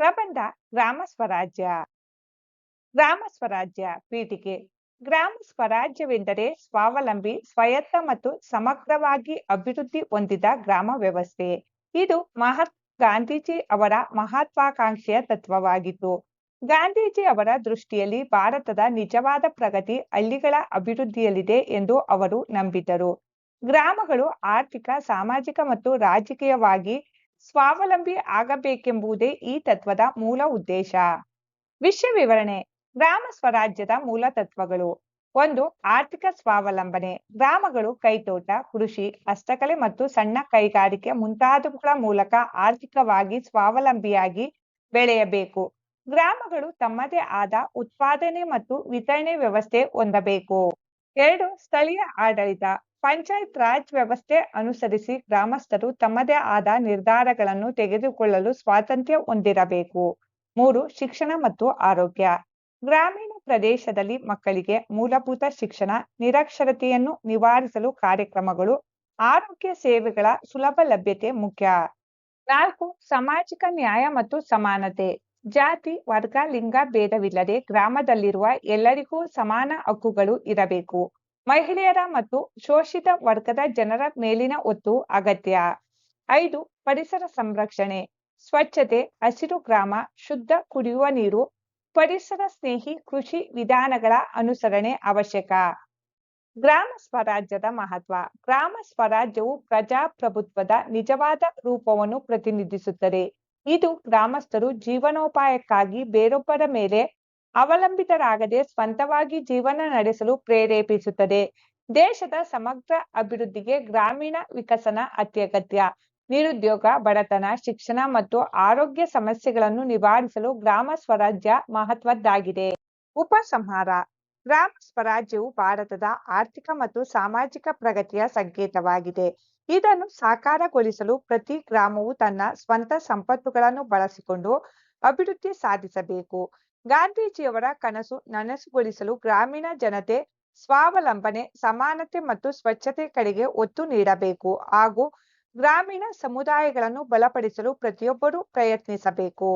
ಪ್ರಬಂಧ ಗ್ರಾಮ ಸ್ವರಾಜ್ಯ. ಗ್ರಾಮ ಸ್ವರಾಜ್ಯ ಪೀಠಿಕೆ ಗ್ರಾಮ ಸ್ವರಾಜ್ಯವೆಂದರೆ ಸ್ವಾವಲಂಬಿ, ಸ್ವಾಯತ್ತ ಮತ್ತು ಸಮಗ್ರವಾಗಿ ಅಭಿವೃದ್ಧಿ ಹೊಂದಿದ ಗ್ರಾಮ ವ್ಯವಸ್ಥೆ. ಇದು ಮಹಾತ್ಮ ಗಾಂಧೀಜಿ ಅವರ ಮಹತ್ವಾಕಾಂಕ್ಷೆಯ ತತ್ವವಾಗಿತ್ತು ಗಾಂಧೀಜಿ ಅವರ ದೃಷ್ಟಿಯಲ್ಲಿ ಭಾರತದ ನಿಜವಾದ ಪ್ರಗತಿ ಹಳ್ಳಿಗಳ ಅಭಿವೃದ್ಧಿಯಲ್ಲಿದೆ ಎಂದು ಅವರು ನಂಬಿದ್ದರು. ಗ್ರಾಮಗಳು ಆರ್ಥಿಕ, ಸಾಮಾಜಿಕ ಮತ್ತು ರಾಜಕೀಯವಾಗಿ ಸ್ವಾವಲಂಬಿ ಆಗಬೇಕೆಂಬುದೇ ಈ ತತ್ವದ ಮೂಲ ಉದ್ದೇಶ. ವಿಷಯ ವಿವರಣೆ. ಗ್ರಾಮ ಸ್ವರಾಜ್ಯದ ಮೂಲ ತತ್ವಗಳು. ಒಂದು, ಆರ್ಥಿಕ ಸ್ವಾವಲಂಬನೆ. ಗ್ರಾಮಗಳು ಕೈತೋಟ, ಕೃಷಿ, ಹಸ್ತಕಲೆ ಮತ್ತು ಸಣ್ಣ ಕೈಗಾರಿಕೆ ಮುಂತಾದವುಗಳ ಮೂಲಕ ಆರ್ಥಿಕವಾಗಿ ಸ್ವಾವಲಂಬಿಯಾಗಿ ಬೆಳೆಯಬೇಕು. ಗ್ರಾಮಗಳು ತಮ್ಮದೇ ಆದ ಉತ್ಪಾದನೆ ಮತ್ತು ವಿತರಣೆ ವ್ಯವಸ್ಥೆ ಹೊಂದಬೇಕು. ಎರಡು ಸ್ಥಳೀಯ ಆಡಳಿತ, ಪಂಚಾಯತ್ ರಾಜ್ ವ್ಯವಸ್ಥೆ ಅನುಸರಿಸಿ ಗ್ರಾಮಸ್ಥರು ತಮ್ಮದೇ ಆದ ನಿರ್ಧಾರಗಳನ್ನು ತೆಗೆದುಕೊಳ್ಳಲು ಸ್ವಾತಂತ್ರ್ಯ ಹೊಂದಿರಬೇಕು. ಮೂರು, ಶಿಕ್ಷಣ ಮತ್ತು ಆರೋಗ್ಯ. ಗ್ರಾಮೀಣ ಪ್ರದೇಶದಲ್ಲಿ ಮಕ್ಕಳಿಗೆ ಮೂಲಭೂತ ಶಿಕ್ಷಣ, ನಿರಕ್ಷರತೆಯನ್ನು ನಿವಾರಿಸಲು ಕಾರ್ಯಕ್ರಮಗಳು, ಆರೋಗ್ಯ ಸೇವೆಗಳ ಸುಲಭ ಲಭ್ಯತೆ ಮುಖ್ಯ. ನಾಲ್ಕು, ಸಾಮಾಜಿಕ ನ್ಯಾಯ ಮತ್ತು ಸಮಾನತೆ. ಜಾತಿ, ವರ್ಗ, ಲಿಂಗ ಭೇದವಿಲ್ಲದೆ ಗ್ರಾಮದಲ್ಲಿರುವ ಎಲ್ಲರಿಗೂ ಸಮಾನ ಹಕ್ಕುಗಳು ಇರಬೇಕು. ಮಹಿಳೆಯರ ಮತ್ತು ಶೋಷಿತ ವರ್ಗದ ಜನರ ಮೇಲಿನ ಒತ್ತು ಅಗತ್ಯ. ಐದು, ಪರಿಸರ ಸಂರಕ್ಷಣೆ. ಸ್ವಚ್ಛತೆ, ಹಸಿರು ಗ್ರಾಮ, ಶುದ್ಧ ಕುಡಿಯುವ ನೀರು, ಪರಿಸರ ಸ್ನೇಹಿ ಕೃಷಿ ವಿಧಾನಗಳ ಅನುಸರಣೆ ಅವಶ್ಯಕ. ಗ್ರಾಮ ಸ್ವರಾಜ್ಯದ ಮಹತ್ವ. ಗ್ರಾಮ ಸ್ವರಾಜ್ಯವು ಪ್ರಜಾಪ್ರಭುತ್ವದ ನಿಜವಾದ ರೂಪವನ್ನು ಪ್ರತಿನಿಧಿಸುತ್ತದೆ. ಇದು ಗ್ರಾಮಸ್ಥರು ಜೀವನೋಪಾಯಕ್ಕಾಗಿ ಬೇರೊಬ್ಬರ ಮೇಲೆ ಅವಲಂಬಿತರಾಗದೆ ಸ್ವಂತವಾಗಿ ಜೀವನ ನಡೆಸಲು ಪ್ರೇರೇಪಿಸುತ್ತದೆ. ದೇಶದ ಸಮಗ್ರ ಅಭಿವೃದ್ಧಿಗೆ ಗ್ರಾಮೀಣ ವಿಕಸನ ಅತ್ಯಗತ್ಯ. ನಿರುದ್ಯೋಗ, ಬಡತನ, ಶಿಕ್ಷಣ ಮತ್ತು ಆರೋಗ್ಯ ಸಮಸ್ಯೆಗಳನ್ನು ನಿವಾರಿಸಲು ಗ್ರಾಮ ಸ್ವರಾಜ್ಯ ಮಹತ್ವದ್ದಾಗಿದೆ. ಉಪಸಂಹಾರ ಗ್ರಾಮ ಸ್ವರಾಜ್ಯವು ಭಾರತದ ಆರ್ಥಿಕ ಮತ್ತು ಸಾಮಾಜಿಕ ಪ್ರಗತಿಯ ಸಂಕೇತವಾಗಿದೆ. ಇದನ್ನು ಸಾಕಾರಗೊಳಿಸಲು ಪ್ರತಿ ಗ್ರಾಮವು ತನ್ನ ಸ್ವಂತ ಸಂಪತ್ತುಗಳನ್ನು ಬಳಸಿಕೊಂಡು ಅಭಿವೃದ್ಧಿ ಸಾಧಿಸಬೇಕು. ಗಾಂಧೀಜಿಯವರ ಕನಸು ನನಸುಗೊಳಿಸಲು ಗ್ರಾಮೀಣ ಜನತೆ ಸ್ವಾವಲಂಬನೆ, ಸಮಾನತೆ ಮತ್ತು ಸ್ವಚ್ಛತೆ ಕಡೆಗೆ ಒತ್ತು ನೀಡಬೇಕು ಹಾಗೂ ಗ್ರಾಮೀಣ ಸಮುದಾಯಗಳನ್ನು ಬಲಪಡಿಸಲು ಪ್ರತಿಯೊಬ್ಬರೂ ಪ್ರಯತ್ನಿಸಬೇಕು.